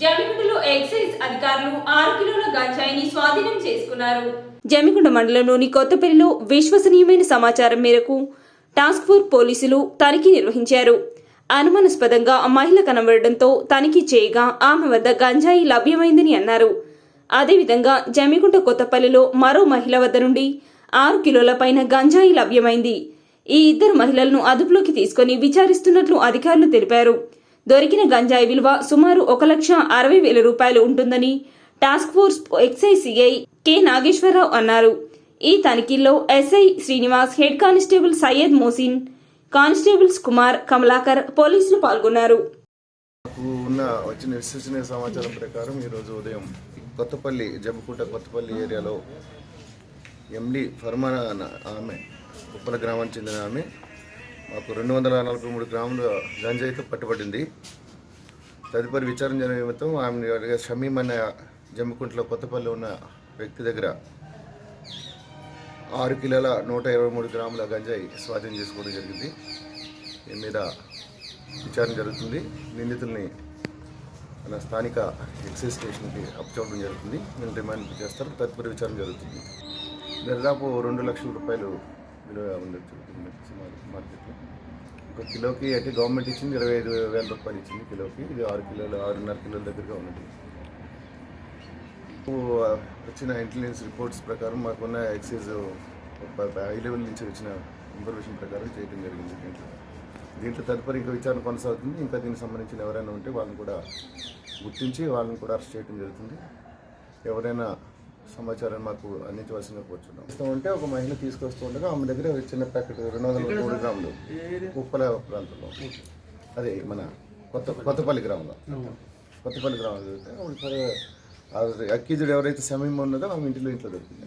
జమిగుంటలో excise అధికారులు ఆరు కిలోల గంజాయిని స్వాధీనం చేసుకున్నారు. జమిగుంట మండలంలోని కొత్తపల్లిలో విశ్వసనీయమైన సమాచారం మేరకు టాస్క్ ఫోర్స్ పోలీసులు తనిఖీ నిర్వహించారు. అనుమానాస్పదంగా మహిళ కనబడడంతో తనిఖీ చేయగా ఆమె వద్ద గంజాయి లభ్యమైందని అన్నారు. అదేవిధంగా జమిగుంట కొత్తపల్లిలో మరో మహిళ వద్ద నుండి ఆరు కిలోల పైన గంజాయి లభ్యమైంది. ఈ ఇద్దరు మహిళలను అదుపులోకి తీసుకుని విచారిస్తున్నట్లు అధికారులు తెలిపారు. దొరికిన గంజాయి విలువ సుమారు ఒక లక్ష అరవై వేల రూపాయలు ఉంటుందని task force excise CI K Nageswararao అన్నారు. ఈ తనిఖీల్లో SI Srinivas head constable Syed Mohsin constables Kumar Kamalakar పోలీసులు పాల్గొన్నారు. ఉన్న వచ్చిన విశ్వసనీయ సమాచారం ప్రకారం ఈరోజు ఉదయం కొత్తపల్లి జబ్బుకుంట కొత్తపల్లి ఏరియాలో ఎండి ఫర్మానా ఆమె ఉప్పల గ్రామానికి చెందిన ఆమె మాకు రెండు వందల నలభై మూడు గ్రాముల గంజాయితో పట్టుబడింది. తదుపరి విచారణ జరిగిన నిమిత్తం ఆమె షమీం అనే జమ్మికుంటలో కొత్తపల్లి ఉన్న వ్యక్తి దగ్గర ఆరు కిలోల నూట ఇరవై మూడు గ్రాముల గంజాయి స్వాధీనం చేసుకోవడం జరిగింది. దీని మీద విచారణ జరుగుతుంది. నిందితుల్ని మన స్థానిక ఎక్సైజ్ స్టేషన్కి అప్పచెప్పడం జరుగుతుంది. వీళ్ళు రిమాండ్ చేస్తారు. తదుపరి విచారణ జరుగుతుంది. దాదాపు రెండు లక్షల రూపాయలు ఇరవై ఉండొచ్చు సుమారు మార్కెట్లో ఒక కిలోకి అయితే గవర్నమెంట్ ఇచ్చింది ఇరవై ఐదు వేల రూపాయలు ఇచ్చింది కిలోకి. ఇది ఆరు కిలోలు ఆరున్నర కిలోల దగ్గరగా ఉన్నది. వచ్చిన ఇంటెలిజెన్స్ రిపోర్ట్స్ ప్రకారం మాకున్న ఎక్సైజ్ హై లెవెల్ నుంచి వచ్చిన ఇన్ఫర్మేషన్ ప్రకారం చేయడం జరిగింది దీంట్లో. దీంట్లో తదుపరి ఇంకా విచారణ కొనసాగుతుంది. ఇంకా దీనికి సంబంధించిన ఎవరైనా ఉంటే వాళ్ళని కూడా గుర్తించి వాళ్ళని కూడా అరెస్ట్ చేయడం జరుగుతుంది. ఎవరైనా సమాచారం మాకు అందించవలసిందిగా కూర్చున్నాం. ఇస్తూ ఉంటే ఒక మహిళ తీసుకొస్తూ ఉండగా ఆమె దగ్గర చిన్న ప్యాకెట్ రెండు వందల మూడు గ్రాములు ఉప్పల ప్రాంతంలో. అదే మన కొత్త కొత్తపల్లి గ్రామంలో. కొత్తపల్లి గ్రామంలో. దొరికితే అక్యూజుడు ఎవరైతే సమయం ఉన్నదో ఆమె ఇంటిలో ఇంట్లో దొరికింది.